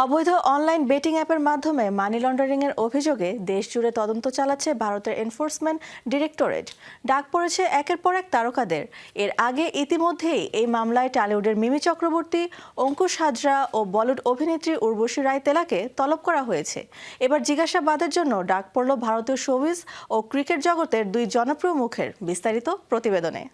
অবৈধ online betting অ্যাপের মাধ্যমে মানি লন্ডারিংয়ের অভিযোগে দেশজুড়ে তদন্ত চালাচ্ছে ভারতের এনফোর্সমেন্ট ডিরেক্টরেট। ডাক পড়েছে একের পর এক তারকাদের। এর আগে ইতিমধ্যেই এই মামলায় টালিউডের মিমি চক্রবর্তী, অঙ্কুশ হাজরা ও বলিউড অভিনেত্রী উর্বশী রায় তেলাকে তলব করা হয়েছে। এবার জিজ্ঞাসাবাদের জন্য ডাক পড়ল ভারতীয় শোবিজ ও ক্রিকেট জগতের দুই জনপ্রিয় মুখের বিস্তারিত প্রতিবেদনে।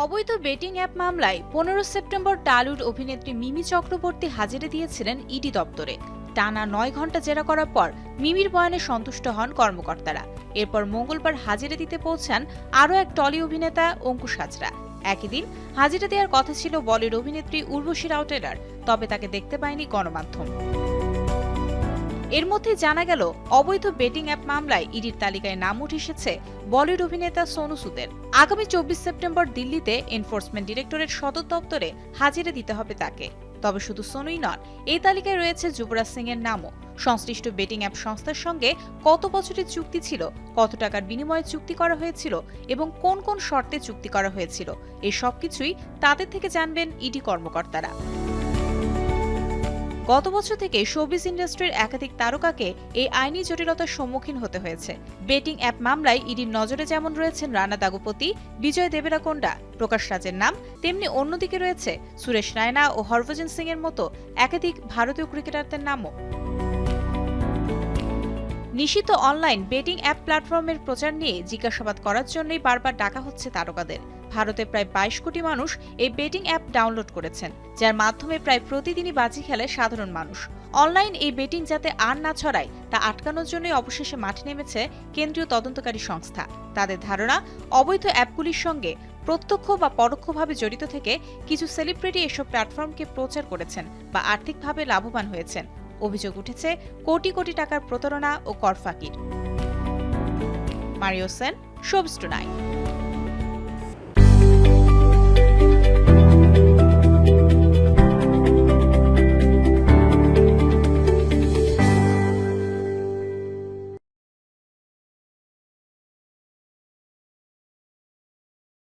অবৈধ বেটিং অ্যাপ মামলায় পনেরো সেপ্টেম্বর টালিউড অভিনেত্রী মিমি চক্রবর্তী হাজিরে দিয়েছিলেন ইডি দপ্তরে। টানা নয় ঘণ্টা জেরা করার পর মিমির বয়ানে সন্তুষ্ট হন কর্মকর্তারা। এরপর মঙ্গলবার হাজিরে দিতে পৌঁছান আরও এক টলি অভিনেতা অঙ্কুশ হাজরা। একই দিন হাজিরা দেওয়ার কথা ছিল বলিউড অভিনেত্রী উর্বশী রাউটেলার তবে তাকে দেখতে পায়নি গণমাধ্যম। এর মধ্যে জানা গেল, অবৈধ বেটিং অ্যাপ মামলায় ইডির তালিকায় নাম উঠে এসেছে বলিউড অভিনেতা সোনু সুদের। আগামী চব্বিশ সেপ্টেম্বর দিল্লিতে এনফোর্সমেন্ট ডিরেক্টরেট সদর দপ্তরে হাজিরা দিতে হবে তাকে। তবে শুধু সোনুই নন, এই তালিকায় রয়েছে যুবরাজ সিং এর নামও। সংশ্লিষ্ট বেটিং অ্যাপ সংস্থার সঙ্গে কত বছরের চুক্তি ছিল, কত টাকার বিনিময়ে চুক্তি করা হয়েছিল এবং কোন কোন শর্তে চুক্তি করা হয়েছিল এই সবকিছুই তাদের থেকে জানবেন ইডি কর্মকর্তারা। গত বছর থেকে শোবিজ ইন্ডাস্ট্রির একাধিক তারকাকে এই আইনি জটিলতার সম্মুখীন হতে হয়েছে। বেটিং অ্যাপ মামলায় ইডির নজরে যেমন রয়েছেন রানা দাগুপতি, বিজয় দেবেরাকোন্ডা, প্রকাশ রাজের নাম, তেমনি অন্যদিকে রয়েছে সুরেশ রায়না ও হরভজন সিং এর মতো একাধিক ভারতীয় ক্রিকেটারদের নামও। নিষিদ্ধ অনলাইন বেটিং অ্যাপ প্ল্যাটফর্মের প্রচার নিয়ে জিজ্ঞাসাবাদ করার জন্যই বারবার ডাকা হচ্ছে তারকাদের। ভারতে প্রায় বাইশ কোটি মানুষ এই বেটিং অ্যাপ ডাউনলোড করেছেন, যার মাধ্যমে প্রায় প্রতিদিনই বাজি খেলে সাধারণ মানুষ। অনলাইন এই বেটিং যাতে আর না ছড়ায়, তা আটকানোর জন্যই অবশেষে মাঠে নেমেছে কেন্দ্রীয় তদন্তকারী সংস্থা। তাদের ধারণা, অবৈধ অ্যাপগুলির সঙ্গে প্রত্যক্ষ বা পরোক্ষভাবে জড়িত থেকে কিছু সেলিব্রিটি এসব প্ল্যাটফর্মকে প্রচার করেছেন বা আর্থিকভাবে লাভবান হয়েছেন। অভিযোগ উঠেছে কোটি কোটি টাকার প্রতারণা ও করফাকির মারিও সেন শোভস টুনাইট